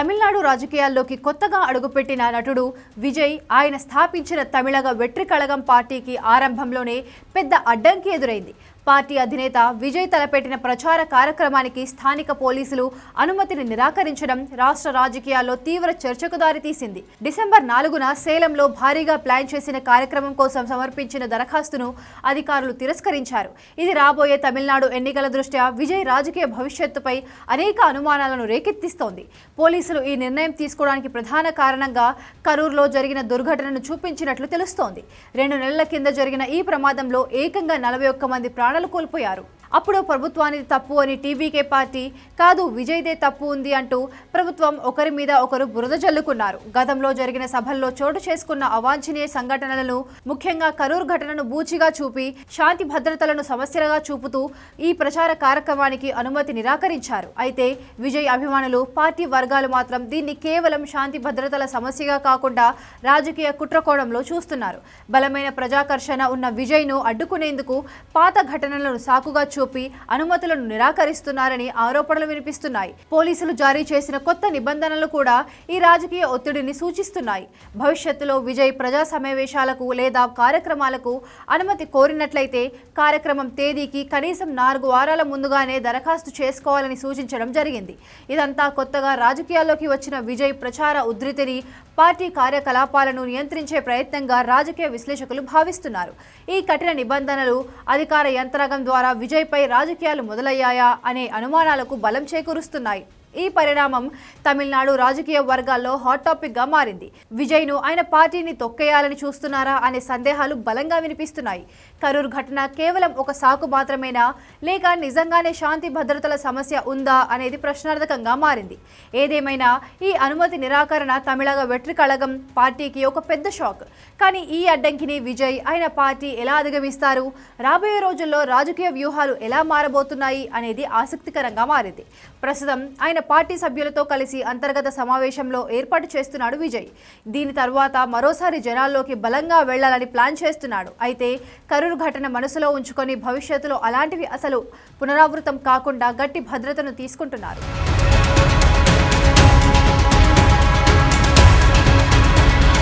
తమిళనాడు రాజకీయాల్లోకి కొత్తగా అడుగుపెట్టిన నటుడు విజయ్ ఆయన స్థాపించిన తమిళగ వెట్రికళగం పార్టీకి ఆరంభంలోనే పెద్ద అడ్డంకి ఎదురైంది. పార్టీ అధినేత విజయ్ తలపెట్టిన ప్రచార కార్యక్రమానికి స్థానిక పోలీసులు అనుమతిని నిరాకరించడం రాష్ట్ర రాజకీయాల్లో తీవ్ర చర్చకు దారితీసింది. డిసెంబర్ నాలుగున సేలంలో భారీగా ప్లాన్ చేసిన కార్యక్రమం కోసం సమర్పించిన దరఖాస్తును అధికారులు తిరస్కరించారు. ఇది రాబోయే తమిళనాడు ఎన్నికల దృష్ట్యా విజయ్ రాజకీయ భవిష్యత్తుపై అనేక అనుమానాలను రేకెత్తిస్తోంది. పోలీసులు ఈ నిర్ణయం తీసుకోవడానికి ప్రధాన కారణంగా కరూర్లో జరిగిన దుర్ఘటనను చూపించినట్లు తెలుస్తోంది. రెండు నెలల కింద జరిగిన ఈ ప్రమాదంలో ఏకంగా నలభై ఒక్క మంది ప్రాణాలు కోల్పోయారు. అప్పుడు ప్రభుత్వానికి తప్పు అని టీవీకే పార్టీ కాదు విజయ్దే తప్పు ఉంది అంటూ ప్రభుత్వం ఒకరి మీద ఒకరు బురద జల్లుకున్నారు. గతంలో జరిగిన సభల్లో చోటు చేసుకున్న అవాంఛనీయ సంఘటనలను ముఖ్యంగా కరూర్ ఘటనను బూచిగా చూపి శాంతి భద్రతలను సమస్యలుగా చూపుతూ ఈ ప్రచార కార్యక్రమానికి అనుమతి నిరాకరించారు. అయితే విజయ్ అభిమానులు పార్టీ వర్గాలు మాత్రం దీన్ని కేవలం శాంతి భద్రతల సమస్యగా కాకుండా రాజకీయ కుట్రకోణంలో చూస్తున్నారు. బలమైన ప్రజాకర్షణ ఉన్న విజయ్ను అడ్డుకునేందుకు పాత ఘటనలను సాకుగా చూపి అనుమతులను నిరాకరిస్తున్నారని ఆరోపణలు వినిపిస్తున్నాయి. పోలీసులు జారీ చేసిన కొత్త నిబంధనలు కూడా ఈ రాజకీయ ఒత్తిడిని సూచిస్తున్నాయి. భవిష్యత్తులో విజయ్ ప్రజా సమావేశాలకు లేదా కార్యక్రమాలకు అనుమతి కోరినట్లయితే కార్యక్రమం తేదీకి కనీసం నాలుగు వారాల ముందుగానే దరఖాస్తు చేసుకోవాలని సూచించడం జరిగింది. ఇదంతా కొత్తగా రాజకీయాల్లోకి వచ్చిన విజయ్ ప్రచార ఉధృతిని పార్టీ కార్యకలాపాలను నియంత్రించే ప్రయత్నంగా రాజకీయ విశ్లేషకులు భావిస్తున్నారు. ఈ కఠిన నిబంధనలు అధికార యంత్రాంగం ద్వారా విజయ్ పై రాజకీయాలు మొదలయ్యాయా అనే అనుమానాలకు బలం చేకూరుస్తున్నాయి. ఈ పరిణామం తమిళనాడు రాజకీయ వర్గాల్లో హాట్ టాపిక్గా మారింది. విజయ్ను ఆయన పార్టీని తొక్కేయాలని చూస్తున్నారా అనే సందేహాలు బలంగా వినిపిస్తున్నాయి. కరూర్ ఘటన కేవలం ఒక సాకు మాత్రమేనా? లేక నిజంగానే శాంతి భద్రతల సమస్య ఉందా అనేది ప్రశ్నార్థకంగా మారింది. ఏదేమైనా ఈ అనుమతి నిరాకరణ తమిళగ వెట్రి కళగం పార్టీకి ఒక పెద్ద షాక్. కానీ ఈ అడ్డంకిని విజయ్ ఆయన పార్టీ ఎలా అధిగమిస్తారు? రాబోయే రోజుల్లో రాజకీయ వ్యూహాలు ఎలా మారబోతున్నాయి అనేది ఆసక్తికరంగా మారింది. ప్రస్తుతం ఆయన ఆయన పార్టీ సభ్యులతో కలిసి అంతర్గత సమావేశంలో ఏర్పాటు చేస్తున్నాడు విజయ్. దీని తర్వాత మరోసారి జనాల్లోకి బలంగా వెళ్ళాలని ప్లాన్ చేస్తున్నాడు. అయితే కరూరు ఘటన మనసులో ఉంచుకొని భవిష్యత్తులో అలాంటివి అసలు పునరావృతం కాకుండా గట్టి భద్రతను తీసుకుంటున్నారు.